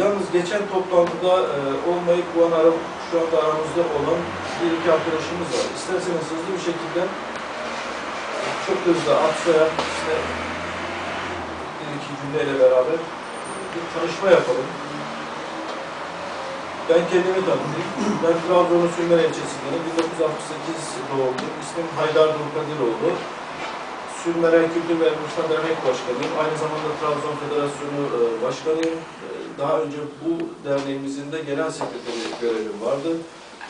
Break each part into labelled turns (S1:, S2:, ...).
S1: yalnız geçen toplantıda e, olmayıp bu an ara- şu anda aramızda olan bir iki arkadaşımız var. İsterseniz hızlı bir şekilde çok hızlı atsayan işte bir iki cümleyle beraber bir tanışma yapalım. Ben kendimi tanıtayım. Ben Trabzon'un Sülmen ilçesinden 1968 doğumluyum. İsmim Haydar Durkadiroğlu. Sülmeren Kültür ve Mutfa Dernek Başkanıyım. Aynı zamanda Trabzon Federasyonu e, Başkanıyım. E, Daha önce bu derneğimizin de genel sekreteri görevim vardı.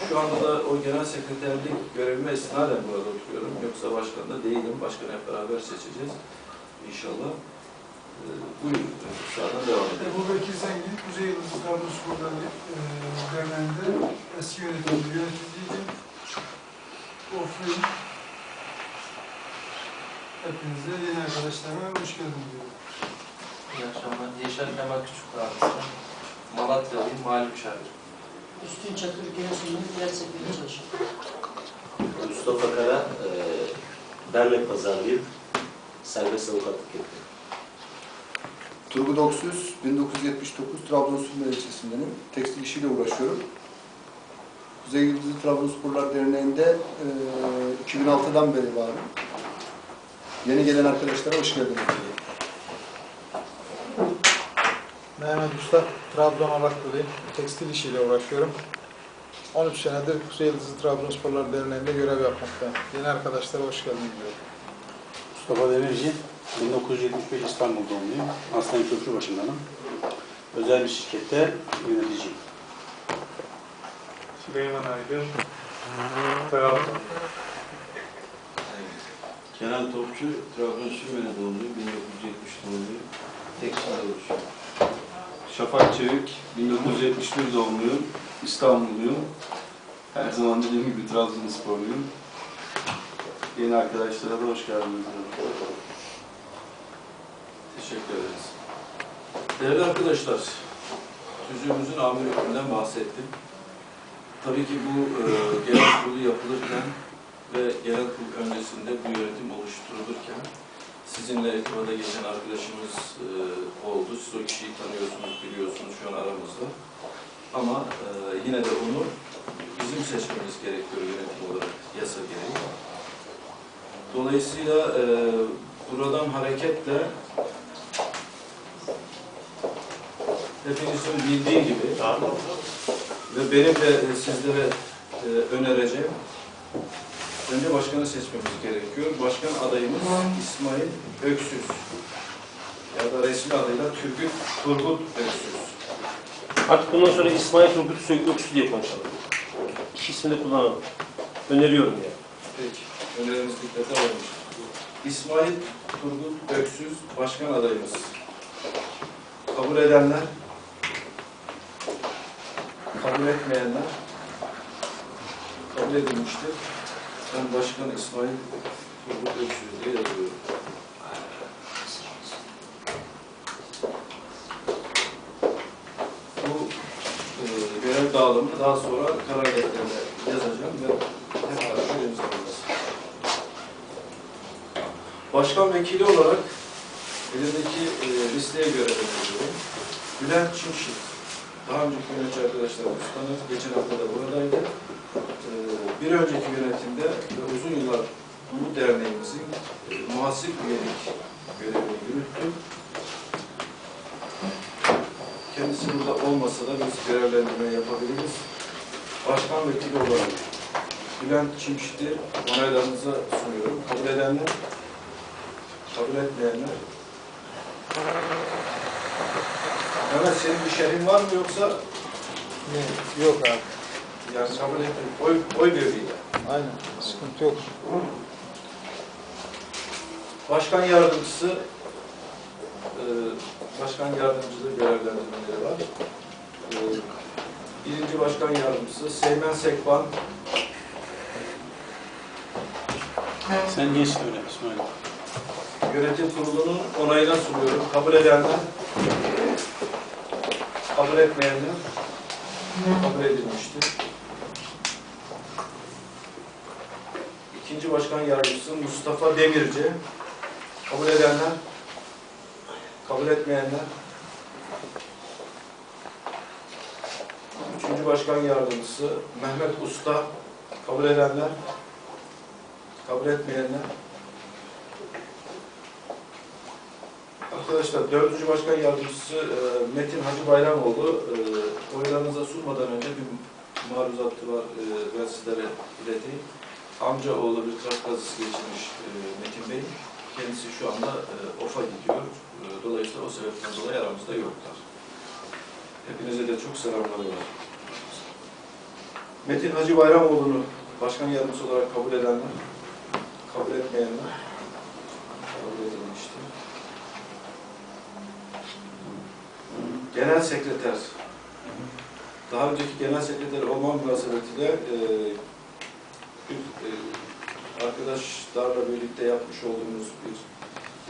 S1: Şu anda da o genel sekreterlik görevime istinaden burada oturuyorum. Yoksa başkan da değilim. Başkanı hep beraber seçeceğiz. İnşallah. E, Buyurun. Sağdan devam edelim.
S2: Ebu Bekir Zengin, Kuzey Yıldız Trabzonspor'dan e, derneğinde eski yönetim yöneticiydim. Ofluyum. Hepinize yeni arkadaşlarıma hoş geldiniz diyorum.
S3: İyi akşamlar. Yaşar Kemal Küçük Kahvesi. Malatyalıyım, mali müşavir.
S4: Üstün Çakır Giresun'un diğer sekreter çalışıyor.
S5: Mustafa Kara, e, dernek pazarlıyım. Serbest avukatlık yapıyorum.
S6: Turgut Oksüz, 1979 Trabzon Sülmen ilçesindenim. Tekstil işiyle uğraşıyorum. Kuzey Yıldızı Trabzonsporlar Derneği'nde e, 2006'dan beri varım. Yeni gelen arkadaşlara hoş geldiniz. diyorum.
S7: Mehmet Usta, Trabzon Alaklıyım. Tekstil işiyle uğraşıyorum. 13 senedir Kuzey Yıldızı Trabzonsporlar Derneği'nde görev yapmaktayım. Yeni arkadaşlara hoş geldiniz diyorum.
S8: Mustafa Demirci, 1975 İstanbul doğumluyum. Aslan Köprübaşı'ndanım. Özel bir şirkette yöneticiyim.
S2: Süleyman Aydın, Trabzon.
S9: Kenan Topçu, Trabzon Sürmene doğumluyum, 1970 doğumluyum. Tekstilde çalışıyorum. Şafak Çevik, 1971 doğumluyum, İstanbulluyum. Her zaman dediğim gibi Trabzonsporluyum. Yeni arkadaşlara da hoş geldiniz.
S1: Teşekkür ederiz. Değerli arkadaşlar, tüzüğümüzün amir hükmünden bahsettim. Tabii ki bu e, genel kurulu yapılırken ve genel kurul öncesinde bu yönetim oluşturulurken sizinle irtibata geçen arkadaşımız e, oldu. Siz o kişiyi tanıyorsunuz, biliyorsunuz şu an aramızda. Ama e, yine de onu bizim seçmemiz gerekiyor yönetim olarak, yasa gereği. Dolayısıyla e, buradan hareketle hepinizin bildiği gibi ve benim de sizlere e, önereceğim önce başkanı seçmemiz gerekiyor. Başkan adayımız İsmail Öksüz ya da resmi adıyla Turgut, Turgut Öksüz.
S10: Artık bundan sonra İsmail Turgut Öksüz diye konuşalım. İki ismini de kullanalım. Öneriyorum yani.
S1: Peki, önerimiz dikkate alınmış. İsmail Turgut Öksüz başkan adayımız. Kabul edenler, kabul etmeyenler kabul edilmiştir. Ben başkan İsmail Turgut Öksüz diye yazıyorum. Bu e, görev dağılımını daha sonra karar defterine yazacağım ve hep beraber. Başkan vekili olarak elimdeki e, listeye göre belirliyorum. Bülent Çimşit. Daha önceki yönetici arkadaşlarımız tanır. Geçen hafta da buradaydı. E, bir önceki yönetimde uzun yıllar bu derneğimizin e, muhasip üyelik görevini yürüttü. Kendisi burada olmasa da biz görevlendirme yapabiliriz. Başkan vekili olarak Bülent Çimşit'i onaylarınıza sunuyorum. Kabul edenler, kabul etmeyenler. Mehmet senin bir şerhin var mı yoksa
S7: Ne? Yok abi.
S1: yani kabul etmiyor. Oy, oy birliği.
S7: Aynen. Sıkıntı yok.
S1: Başkan yardımcısı e, başkan yardımcılığı görevlendirmeleri var. E, birinci başkan yardımcısı Seymen Sekban,
S8: Sen niye söyle İsmail?
S1: Yönetim kurulunun onayına sunuyorum. Kabul edenler, kabul etmeyenler kabul edilmiştir. İkinci başkan yardımcısı Mustafa Demirci. Kabul edenler, kabul etmeyenler Hacı Başkan Yardımcısı Mehmet Usta kabul edenler, kabul etmeyenler. Arkadaşlar dördüncü başkan yardımcısı e, Metin Hacı Bayramoğlu e, oylarınıza sunmadan önce bir maruzatı var e, ben sizlere ileteyim. Amcaoğlu bir trafik kazası geçirmiş e, Metin Bey. Kendisi şu anda OF'a gidiyor. Dolayısıyla o sebepten dolayı aramızda yoklar. Hepinize de çok selamlar var. Metin Hacı Bayramoğlu'nu başkan yardımcısı olarak kabul edenler, kabul etmeyenler kabul edilmiştir. Genel sekreter, daha önceki genel sekreter olma münasebetiyle e, bir e, arkadaşlarla birlikte yapmış olduğumuz bir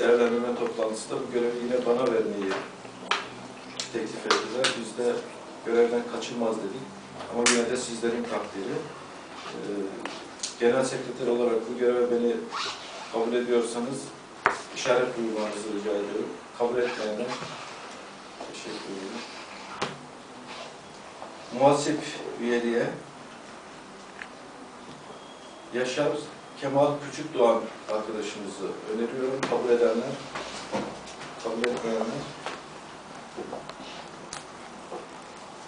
S1: değerlendirme toplantısında bu görevi yine bana vermeyi teklif ettiler. Biz de görevden kaçılmaz dedik. Ama yine de sizlerin takdiri. E, genel sekreter olarak bu göreve beni kabul ediyorsanız işaret duymanızı rica ediyorum. Kabul etmeyenler Ederim. Muhasip üyeliğe Yaşar Kemal Küçükdoğan arkadaşımızı öneriyorum. Kabul edenler, kabul etmeyenler.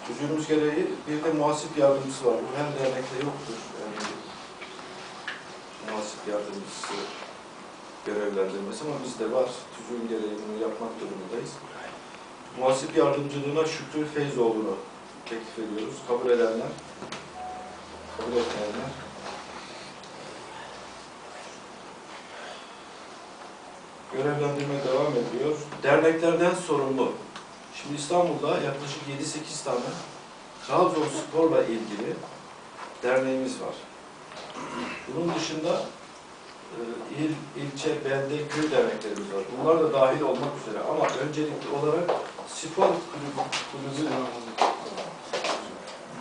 S1: Çocuğumuz gereği bir de muhasip yardımcısı var. Bu her dernekte yoktur. Yani muhasip yardımcısı görevlendirmesi ama bizde var. Tüzüğün gereği yapmak durumundayız. Muhasip yardımcılığına Şükrü Feyzoğlu'nu teklif ediyoruz. Kabul edenler, kabul etmeyenler. Görevlendirme devam ediyor. Derneklerden sorumlu. Şimdi İstanbul'da yaklaşık 7-8 tane Trabzonspor'la ilgili derneğimiz var. Bunun dışında e, il, ilçe, belde, köy derneklerimiz var. Bunlar da dahil olmak üzere ama öncelikli olarak spor kulübü, kulübü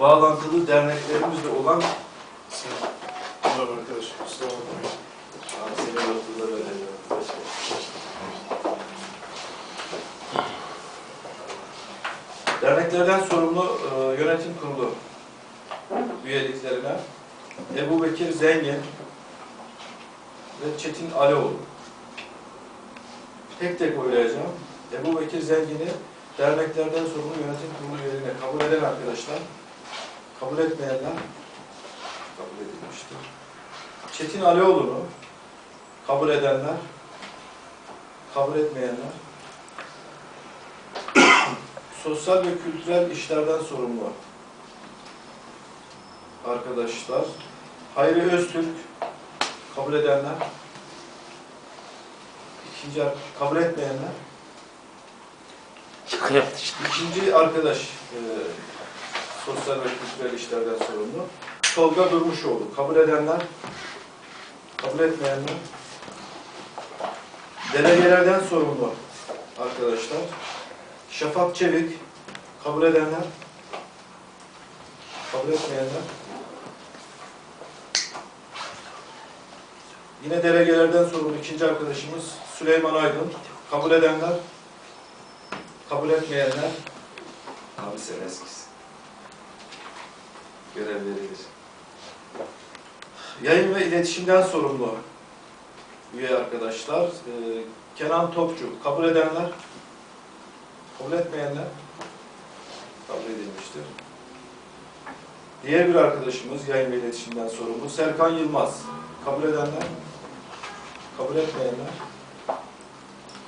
S1: bağlantılı derneklerimizle olan
S7: Merhaba
S1: ödeniyor. Derneklerden sorumlu e, yönetim kurulu üyeliklerine Ebu Bekir Zengin ve Çetin Alioğlu. Tek tek oylayacağım. Ebu Bekir Zengin'i derneklerden sorumlu yönetim kurulu üyeliğine kabul eden arkadaşlar, kabul etmeyenler kabul edilmiştir. Çetin Alioğlu'nu kabul edenler, kabul etmeyenler, sosyal ve kültürel işlerden sorumlu arkadaşlar, Hayri Öztürk, kabul edenler, ikinci kabul etmeyenler, ikinci arkadaş e, sosyal ve kültürel işlerden sorumlu, Tolga Durmuşoğlu, kabul edenler, kabul etmeyenler, delegelerden sorumlu arkadaşlar, Şafak Çevik, kabul edenler, kabul etmeyenler, yine delegelerden sorumlu ikinci arkadaşımız Süleyman Aydın, kabul edenler, kabul etmeyenler, abi sen eskisin, görev verilir. Yayın ve iletişimden sorumlu üye arkadaşlar. Ee, Kenan Topçu kabul edenler, kabul etmeyenler kabul edilmiştir. Diğer bir arkadaşımız yayın ve iletişimden sorumlu Serkan Yılmaz kabul edenler, kabul etmeyenler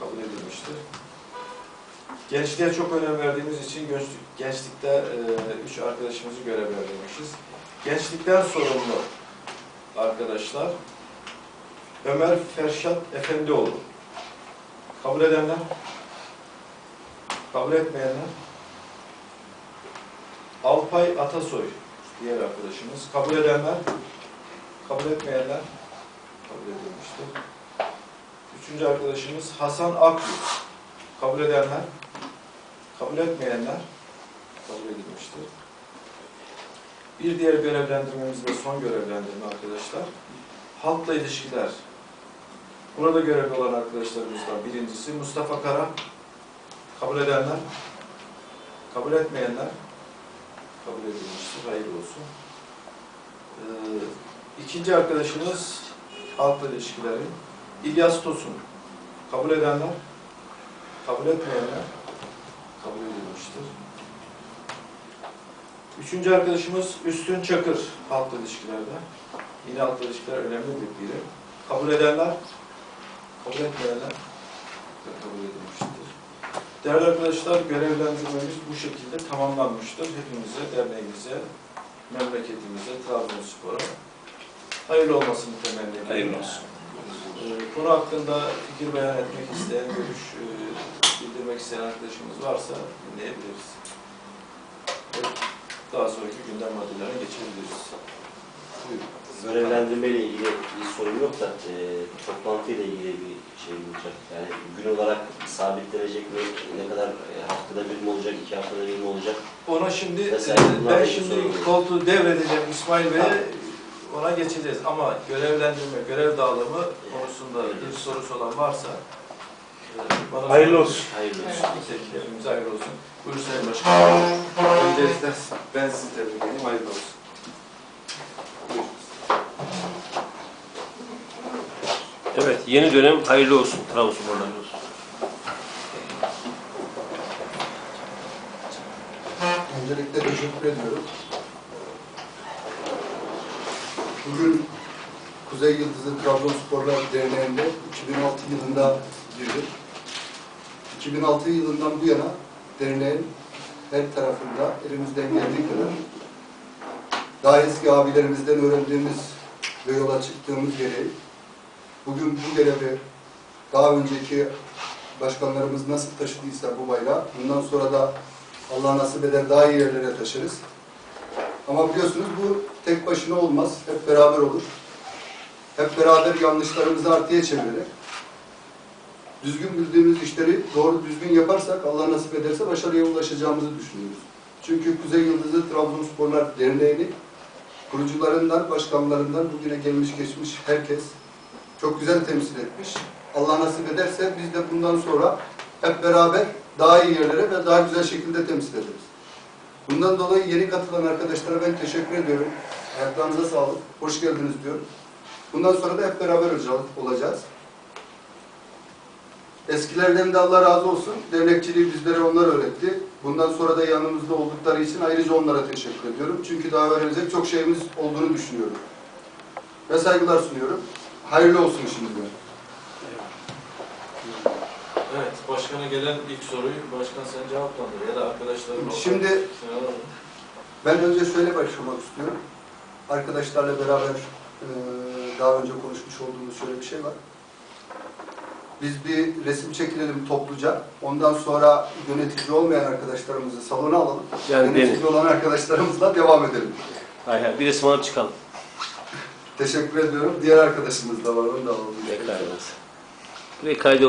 S1: kabul edilmiştir. Gençliğe çok önem verdiğimiz için gençlik, gençlikte e, üç arkadaşımızı görevlendirmişiz. Gençlikten sorumlu arkadaşlar Ömer Ferşat Efendioğlu. Kabul edenler? Kabul etmeyenler? Alpay Atasoy diğer arkadaşımız. Kabul edenler? Kabul etmeyenler? Kabul edilmiştir. Üçüncü arkadaşımız Hasan Akgül. Kabul edenler? Kabul etmeyenler? Kabul edilmiştir. Bir diğer görevlendirmemiz ve son görevlendirme arkadaşlar. Halkla ilişkiler. Burada görevli olan arkadaşlarımızdan birincisi Mustafa Kara. Kabul edenler, kabul etmeyenler, kabul edilmiştir. Hayırlı olsun. Ee, ikinci arkadaşımız halkla ilişkileri. İlyas Tosun. Kabul edenler, kabul etmeyenler kabul edilmiştir. Üçüncü arkadaşımız Üstün Çakır halkla ilişkilerde. Yine halkla ilişkiler önemli bir birim. Kabul edenler, kabul etmeyenler de kabul edilmiştir. Değerli arkadaşlar, görevlendirmemiz bu şekilde tamamlanmıştır. Hepimize, derneğimize, memleketimize, Trabzonspor'a hayırlı olmasını temenni ediyorum.
S8: Hayırlı olsun.
S1: Ee, Konu hakkında fikir beyan etmek isteyen, görüş e, bildirmek isteyen arkadaşımız varsa dinleyebiliriz. Daha sonraki gündem maddelerine geçebiliriz. Buyurun.
S5: Görevlendirme ile ilgili bir sorun yok da e, toplantı ile ilgili bir şey olacak. Yani gün olarak sabitlenecek mi? Ne kadar e, haftada bir mi olacak, iki haftada bir mi olacak?
S1: Ona şimdi,
S5: Mesela
S1: e, ben şimdi koltuğu devredeceğim İsmail Bey'e, ona geçeceğiz. Ama görevlendirme, görev dağılımı konusunda bir sorusu olan varsa e, bana
S8: Hayırlı olsun.
S5: Hayırlı olsun.
S1: Hepimize hayırlı olsun. Buyur Sayın Başkanım. Öncelikle ben sizi tebrik edeyim. Hayırlı olsun.
S10: Evet, yeni dönem hayırlı olsun. Trabzonspor'dan hayırlı olsun.
S6: Öncelikle teşekkür ediyorum. Bugün Kuzey Yıldızı Trabzonsporlar Derneği'nde 2006 yılında girdim. 2006 yılından bu yana derneğin her tarafında elimizden geldiği kadar daha eski abilerimizden öğrendiğimiz ve yola çıktığımız gereği bugün bu görevi daha önceki başkanlarımız nasıl taşıdıysa bu bayrağı bundan sonra da Allah nasip eder daha iyi yerlere taşırız. Ama biliyorsunuz bu tek başına olmaz. Hep beraber olur. Hep beraber yanlışlarımızı artıya çevirerek düzgün bildiğimiz işleri doğru düzgün yaparsak Allah nasip ederse başarıya ulaşacağımızı düşünüyoruz. Çünkü Kuzey Yıldızı Trabzonsporlar Derneği'ni kurucularından, başkanlarından bugüne gelmiş geçmiş herkes çok güzel temsil etmiş. Allah nasip ederse biz de bundan sonra hep beraber daha iyi yerlere ve daha güzel şekilde temsil ederiz. Bundan dolayı yeni katılan arkadaşlara ben teşekkür ediyorum. Ayaklarınıza sağlık. Hoş geldiniz diyorum. Bundan sonra da hep beraber olacağız-. Eskilerden de Allah razı olsun. Dernekçiliği bizlere onlar öğretti. Bundan sonra da yanımızda oldukları için ayrıca onlara teşekkür ediyorum. Çünkü daha öğrenecek çok şeyimiz olduğunu düşünüyorum. Ve saygılar sunuyorum. Hayırlı olsun şimdiden.
S1: Evet, başkana gelen ilk soruyu başkan sen cevaplandır ya da arkadaşlarım.
S6: Şimdi Ben önce şöyle başlamak istiyorum. Arkadaşlarla beraber eee, daha önce konuşmuş olduğumuz şöyle bir şey var. Biz bir resim çekilelim topluca. Ondan sonra yönetici olmayan arkadaşlarımızı salona alalım.
S10: Yani
S6: yönetici olan arkadaşlarımızla devam edelim.
S10: Hay hay, bir resim alıp çıkalım.
S6: Teşekkür ediyorum. Diğer arkadaşımız da var. Onu da alalım.
S10: Bekler Buraya kaydolmuş.